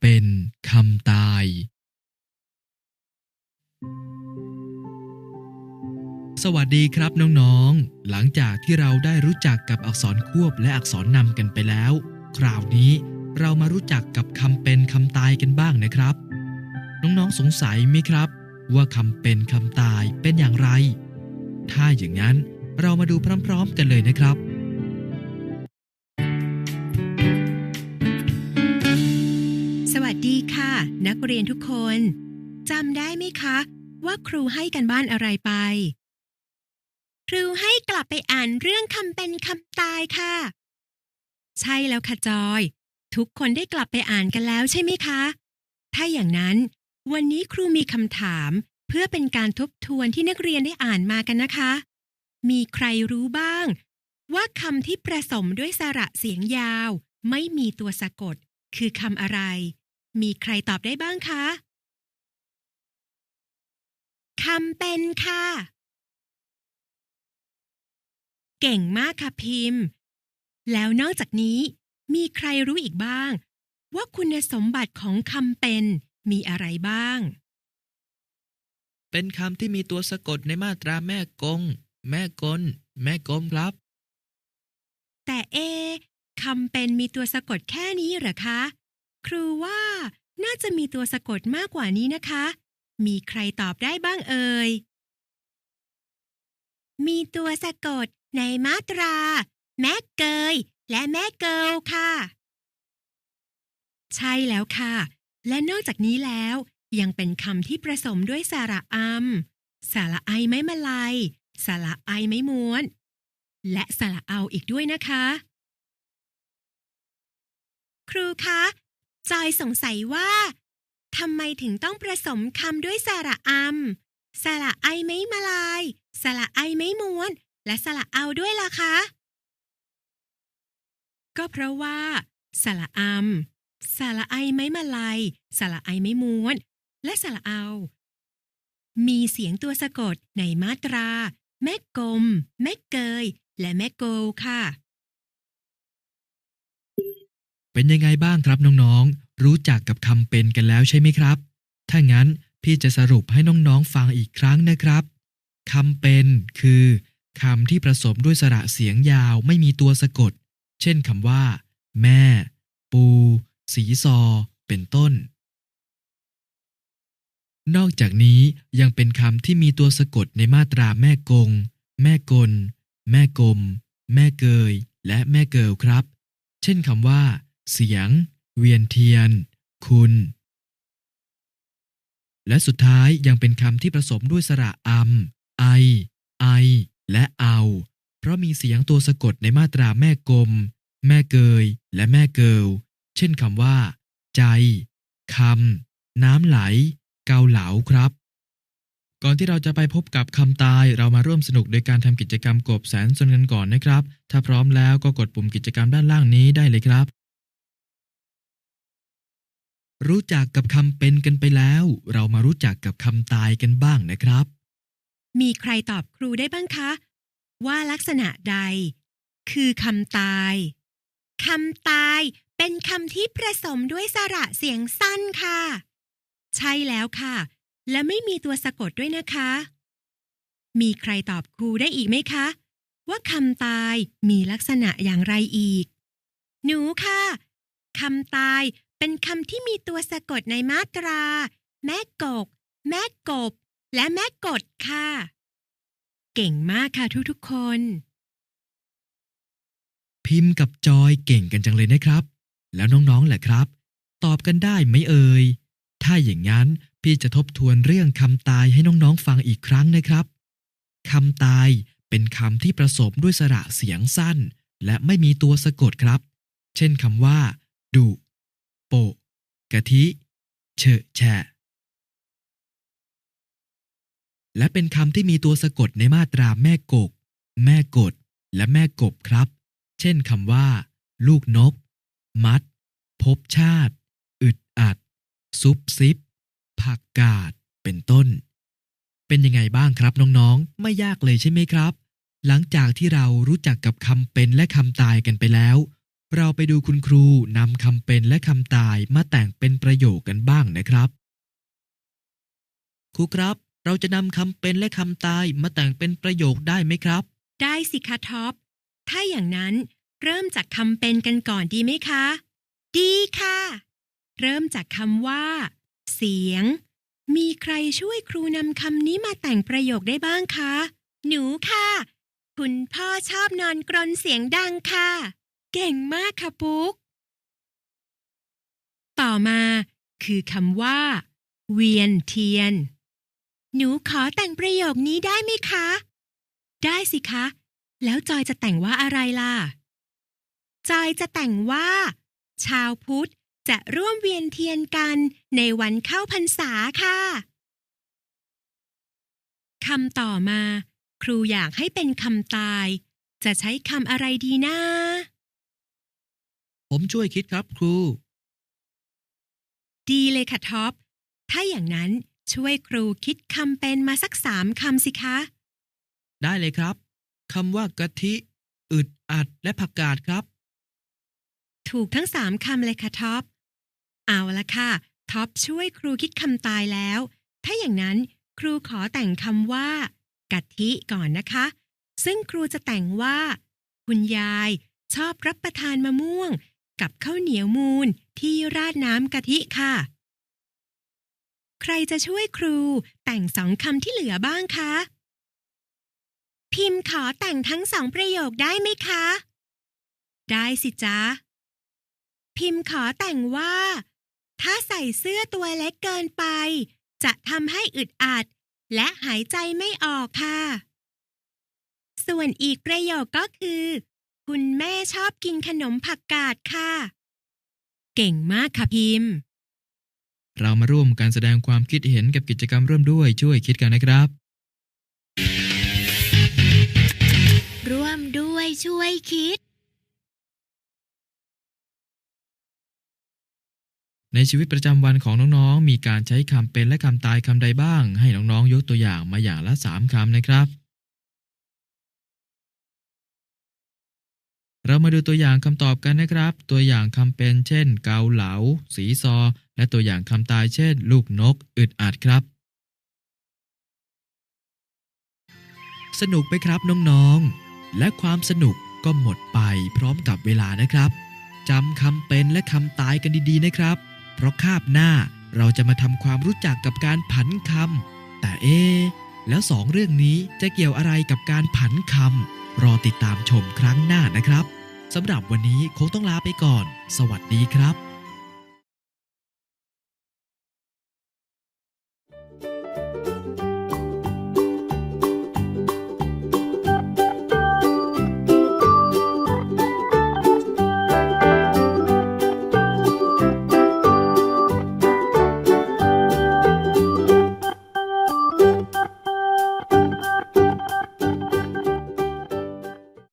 เป็นคำตาย สวัสดีครับน้องๆ หลังจากที่เราได้รู้จักกับอักษรควบและอักษรนำกันไปแล้ว คราวนี้เรามารู้จักกับคำเป็นคำตายกันบ้างนะครับ น้องๆสงสัยไหมครับ ว่าคำเป็นคำตายเป็นอย่างไร ถ้าอย่างนั้นเรามาดูพร้อมๆกันเลยนะครับ สวัสดีค่ะ นักเรียนทุกคนจำได้ไหมคะ ว่าครูให้กันบ้านอะไรไป ครูให้กลับไปอ่านเรื่องคำเป็นคำตายค่ะ ใช่แล้วค่ะจอย ทุกคนได้กลับไปอ่านกันแล้วใช่ไหมคะ ถ้าอย่างนั้น วันนี้ครูมีคำถาม เพื่อเป็นการทบทวนที่นักเรียนได้อ่านมากันนะคะ มีใครรู้บ้าง ว่าคำที่ประสมด้วยสระเสียงยาว ไม่มีตัวสะกด คือคำอะไร มีใครตอบได้บ้างคะคำเป็นค่ะ เก่งมากค่ะพิมพ์ แล้วนอกจากนี้มีใครรู้อีกบ้าง ว่าคุณสมบัติของคำเป็นมีอะไรบ้าง เป็นคำที่มีตัวสะกดในมาตราแม่กง แม่กล แม่กลมครับ แต่เอะคำเป็นมีตัวสะกดแค่นี้เหรอคะ ครูว่าน่าจะมีตัวสะกดมากกว่านี้นะคะ มีใครตอบได้บ้างเอ่ย มีตัวสะกดในมาตรา แม่เกย และแม่เกิลค่ะ ใช่แล้วค่ะ และนอกจากนี้แล้ว ยังเป็นคำที่ผสมด้วยสระอัมสระไอไม้มาลัยสระไอไม้ม้วน และสระเอาอีกด้วยนะคะ ครูคะ จอยสงสัยว่าทำไมถึงต้องผสมคำด้วยสระอัมสระไอไม้มาลาย สระไอไม้ม้วน และสระเอาด้วยล่ะคะ ก็เพราะว่าสระอัมสระไอไม้มาลายสระไอไม้ม้วน และสระเอา มีเสียงตัวสะกดในมาตรา แม่กลมแม่เกย และแม่โกลค่ะ เป็นยังไงบ้างครับน้องๆ รู้จักกับคำเป็นกันแล้วใช่ไหมครับ ถ้างั้นพี่จะสรุปให้น้องๆฟังอีกครั้งนะครับคำเป็นคือคำที่ผสมด้วยสระเสียงยาวไม่มีตัวสะกด เช่นคำว่า แม่ ปู สีซอ เป็นต้น นอกจากนี้ยังเป็นคำที่มีตัวสะกดในมาตราแม่กง แม่กล แม่กลม แม่เกย และแม่เกิลครับ เช่นคำว่า เสียง เวียนเทียน คุณ และสุดท้ายยังเป็นคำที่ผสมด้วยสระอัมไอ ไอ และเอา เพราะมีเสียงตัวสะกดในมาตราแม่กลม แม่เกย และแม่เกิลเช่นคำว่า ใจคำน้ำไหล เกาเหลาครับ ก่อนที่เราจะไปพบกับคำตายเรามาร่วมสนุกโดยการทำกิจกรรมกบแสนสนกันก่อนนะครับ ถ้าพร้อมแล้วก็กดปุ่มกิจกรรมด้านล่างนี้ได้เลยครับ รู้จักกับคำเป็นกันไปแล้ว เรามารู้จักกับคำตายกันบ้างนะครับ มีใครตอบครูได้บ้างคะ ว่าลักษณะใด คือคำตายคำตายเป็นคำที่ผสมด้วยสระเสียงสั้นค่ะ ใช่แล้วค่ะ และไม่มีตัวสะกดด้วยนะคะ มีใครตอบครูได้อีกไหมคะ ว่าคำตายมีลักษณะอย่างไรอีก หนูค่ะคำตาย เป็นคำที่มีตัวสะกดในมาตรา แม่กก แม่กบ และแม่กดค่ะ เก่งมากค่ะทุกๆคน พิมพ์กับจอยเก่งกันจังเลยนะครับ แล้วน้องๆแหละครับ ตอบกันได้ไหมเอ่ย ถ้าอย่างนั้นพี่จะทบทวนเรื่องคำตายให้น้องๆฟังอีกครั้งนะครับคำตายเป็นคำที่ประสมด้วยสระเสียงสั้น และไม่มีตัวสะกดครับ เช่นคำว่าดุ ปะกะทิเฉอะแฉะ และเป็นคำที่มีตัวสะกดในมาตราแม่กก แม่กด และแม่กบครับ เช่นคำว่า ลูกนก มัด พบชาติ อึดอัด ซุบซิบ ผักกาด เป็นต้น เป็นยังไงบ้างครับน้องๆ ไม่ยากเลยใช่ไหมครับ หลังจากที่เรารู้จักกับคำเป็นและคำตายกันไปแล้ว เราไปดูคุณครูนำคำเป็นและคำตายมาแต่งเป็นประโยคกันบ้างนะครับ ครูครับ เราจะนำคำเป็นและคำตายมาแต่งเป็นประโยคได้ไหมครับ ได้สิคะท็อป ถ้าอย่างนั้นเริ่มจากคำเป็นกันก่อนดีไหมคะ ดีค่ะ เริ่มจากคำว่า เสียง มีใครช่วยครูนำคำนี้มาแต่งประโยคได้บ้างคะ หนูค่ะ คุณพ่อชอบนอนกรนเสียงดังค่ะ เก่งมากค่ะปุ๊ก ต่อมาคือคำว่า เวียนเทียน หนูขอแต่งประโยคนี้ได้ไหมคะ ได้สิคะ แล้วจอยจะแต่งว่าอะไรล่ะ จอยจะแต่งว่า ชาวพุทธจะร่วมเวียนเทียนกันในวันเข้าพรรษาค่ะคำต่อมา ครูอยากให้เป็นคำตาย จะใช้คำอะไรดีนะ ผมช่วยคิดครับครู ดีเลยค่ะท็อป ถ้าอย่างนั้นช่วยครูคิดคำเป็นมาสักสามคำสิคะ ได้เลยครับคำว่ากะทิ อึดอัดและผักกาดครับ ถูกทั้งสามคำเลยค่ะท็อป เอาละค่ะ ท็อปช่วยครูคิดคำตายแล้ว ถ้าอย่างนั้นครูขอแต่งคำว่ากะทิก่อนนะคะ ซึ่งครูจะแต่งว่า คุณยายชอบรับประทานมะม่วง กับข้าวเหนียวมูนที่ราดน้ำกะทิค่ะ ใครจะช่วยครูแต่งสองคำที่เหลือบ้างคะ พิมพ์ขอแต่งทั้งสองประโยคได้ไหมคะ ได้สิจ๊ะ พิมพ์ขอแต่งว่า ถ้าใส่เสื้อตัวเล็กเกินไป จะทำให้อึดอัด และหายใจไม่ออกค่ะ ส่วนอีกประโยคก็คือ คุณแม่ชอบกินขนมผักกาดค่ะ เก่งมากค่ะพิมพ์ เรามาร่วมการแสดงความคิดเห็นกับกิจกรรมร่วมด้วยช่วยคิดกันนะครับ ร่วมด้วยช่วยคิด ในชีวิตประจำวันของน้องๆ มีการใช้คำเป็นและคำตายคำใดบ้าง ให้น้องๆ ยกตัวอย่างมาอย่างละสามคำนะครับ เรามาดูตัวอย่างคำตอบกันนะครับ ตัวอย่างคำเป็นเช่น เกาเหลา สีซอ และตัวอย่างคำตายเช่น ลูกนก อึดอัดครับ สนุกไหมครับน้องๆ และความสนุกก็หมดไปพร้อมกับเวลานะครับจำคำเป็นและคำตายกันดีๆนะครับ เพราะคาบหน้าเราจะมาทำความรู้จักกับการผันคำแต่เอ๊แล้วสองเรื่องนี้จะเกี่ยวอะไรกับการผันคำ รอติดตามชมครั้งหน้านะครับสำหรับวันนี้คงต้องลาไปก่อน สวัสดีครับ